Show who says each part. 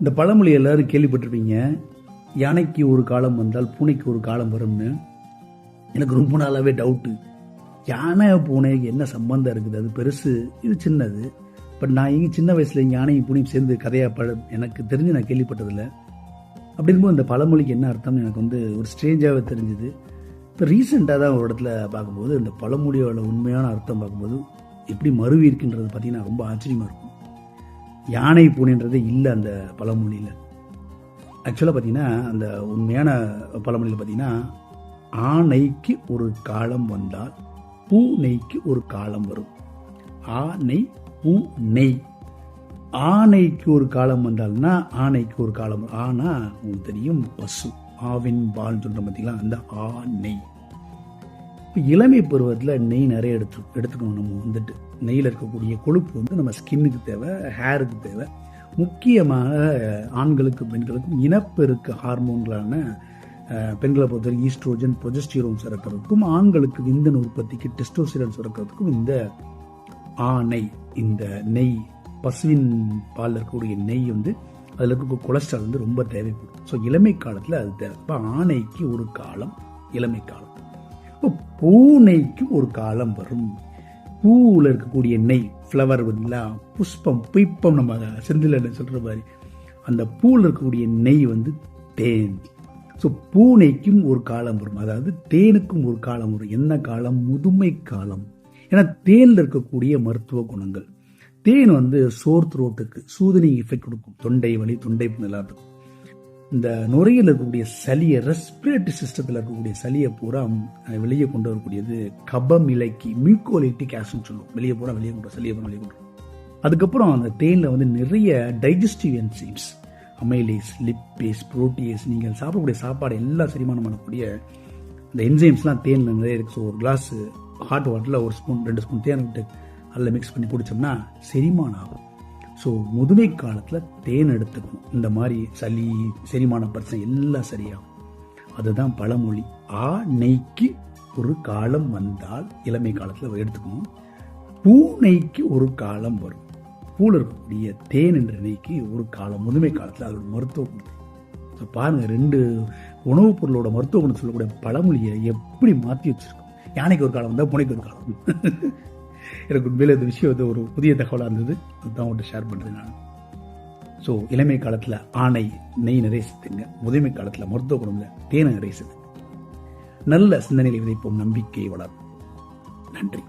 Speaker 1: இந்த பழமொழி எல்லாரும் கேள்விப்பட்டிருப்பீங்க யானைக்கு ஒரு காலம் வந்தால் பூனைக்கு ஒரு காலம் வரும்னு? எனக்கு ரொம்ப நாளாகவே டவுட்டு யானை பூனைக்கு என்ன சம்பந்தம் இருக்குது? அது பெருசு இது சின்னது. பட் நான் இங்கே சின்ன வயசில் யானையும் பூனையும் சேர்ந்து கதையாக பழ எனக்கு தெரிஞ்சு நான் கேள்விப்பட்டதில்லை. அப்படி இருக்கும்போது இந்த பழமொழிக்கு என்ன அர்த்தம்னு எனக்கு வந்து ஒரு ஸ்ட்ரேஞ்சாகவே தெரிஞ்சுது. இப்போ ரீசெண்டாக தான் ஒரு இடத்துல பார்க்கும்போது இந்த பழமொழியோட உண்மையான அர்த்தம் பார்க்கும்போது எப்படி மறுவி இருக்குன்றது பார்த்தீங்கன்னா ரொம்ப ஆச்சரியமாக இருக்கும். யானை பூனைன்றதே இல்லை அந்த பழமொழியில். ஆக்சுவலாக பார்த்தீங்கன்னா அந்த உண்மையான பழமொழியில் பார்த்தீங்கன்னா ஆனைக்கு ஒரு காலம் வந்தால் பூனைக்கு ஒரு காலம் வரும். ஆனை பூ நெய் ஆனைக்கு ஒரு காலம் வந்தால்னா ஆனைக்கு ஒரு காலம் வரும். உங்களுக்கு தெரியும் பசு ஆவின் பால் சொல்ற பார்த்தீங்களா அந்த ஆ நெய் இளமை பருவத்தில் நெய் நிறைய எடுத்து எடுத்துக்கணும். நம்ம வந்துட்டு நெய்யில் இருக்கக்கூடிய கொழுப்பு வந்து நம்ம ஸ்கின்னுக்கு தேவை ஹேருக்கு தேவை. முக்கியமாக ஆண்களுக்கு பெண்களுக்கும் இனப்பெருக்கு ஹார்மோன்களான பெண்களை பொறுத்தவரைக்கும் ஈஸ்ட்ரோஜன் ப்ரொஜஸ்டிரோன் சுரக்கிறதுக்கும் ஆண்களுக்கு விந்தன் உற்பத்திக்கு டெஸ்டோசிரன் சுரக்கிறதுக்கும் இந்த ஆணை இந்த நெய் பசுவின் பாலில் இருக்கக்கூடிய நெய் வந்து அதில் இருக்கக்கூடிய கொலஸ்ட்ரால் வந்து ரொம்ப தேவைப்படும். ஸோ இளமை காலத்தில் அது தேவை. இப்போ ஆணைக்கு ஒரு காலம் இளமை காலம். பூனைக்கும் பூனைக்கு ஒரு காலம் வரும். பூவில் இருக்கக்கூடிய நெய் ஃப்ளவர் பார்த்தீங்களா புஷ்பம் புய்ப்பம் நம்ம செந்தில் சொல்கிற மாதிரி. அந்த பூவில் இருக்கக்கூடிய நெய் வந்து தேன். ஸோ பூனைக்கும் ஒரு காலம் வரும். அதாவது தேனுக்கும் ஒரு காலம் வரும். என்ன காலம்? முதுமை காலம். ஏன்னா தேனில் இருக்கக்கூடிய மருத்துவ குணங்கள். தேன் வந்து சோர் த்ரோட்டுக்கு சூதனிங் எஃபெக்ட் கொடுக்கும். தொண்டை வலி தொண்டை எல்லாத்துக்கும். இந்த நுரையில் இருக்கக்கூடிய சளியை ரெஸ்பிரேட்டரி சிஸ்டத்தில் இருக்கக்கூடிய சளியை பூரா வெளியே கொண்டு வரக்கூடியது கபம் இலைக்கு மியூக்கோலிட்டிக் ஆசிட்னு சொல்லுவோம். வெளியே பூரா வெளியே கொண்டு சளியை பூரா வெளியே கொண்டு அதுக்கப்புறம் அந்த தேனில் வந்து நிறைய digestive enzymes amylase lipase protease நீங்கள் சாப்பிடக்கூடிய சாப்பாடு எல்லாம் செரிமானம் பண்ணக்கூடிய இந்த என்சைம்ஸ்லாம் தேனில் நிறைய இருக்குது ஸோ ஒரு கிளாஸ் ஹாட் வாட்டரில் ஒரு ஸ்பூன் ரெண்டு ஸ்பூன் தேன் விட்டு அதில் மிக்ஸ் பண்ணி குடித்தோம்னா செரிமானம் ஆகும். ஸோ முதுமை காலத்தில் தேன் எடுத்துக்கணும். இந்த மாதிரி சளி செரிமான பிரச்சனை எல்லாம் சரியாகும். அதுதான் பழமொழி. ஆ நெய்க்கு ஒரு காலம் வந்தால் இளமை காலத்தில் எடுத்துக்கணும். பூனைக்கு ஒரு காலம் வரும். பூவில் இருக்கக்கூடிய தேன் என்ற நெய்க்கு ஒரு காலம் முதுமை காலத்தில் அதோட மருத்துவ குணம். ஸோ பாருங்கள் ரெண்டு உணவுப் பொருளோட மருத்துவ குணம் சொல்லக்கூடிய பழமொழியை எப்படி மாற்றி வச்சிருக்கோம்? யானைக்கு ஒரு காலம் வந்தால் புனைக்கு ஒரு காலம். எனக்கு உண்மையில் இந்த விஷயம் வந்து ஒரு புதிய தகவலாக இருந்தது. அதுதான் உங்கள்கிட்ட ஷேர் பண்ணுறேன் நான். ஸோ இளமை காலத்தில் ஆணை நெய் நிறைய சேர்த்துங்க முதுமை காலத்தில் மருத்துவ குணம்ல தேனை நிறைய சேர்த்துங்க நல்ல சிந்தனைகளை விதைப்போம் நம்பிக்கை வளரும். நன்றி.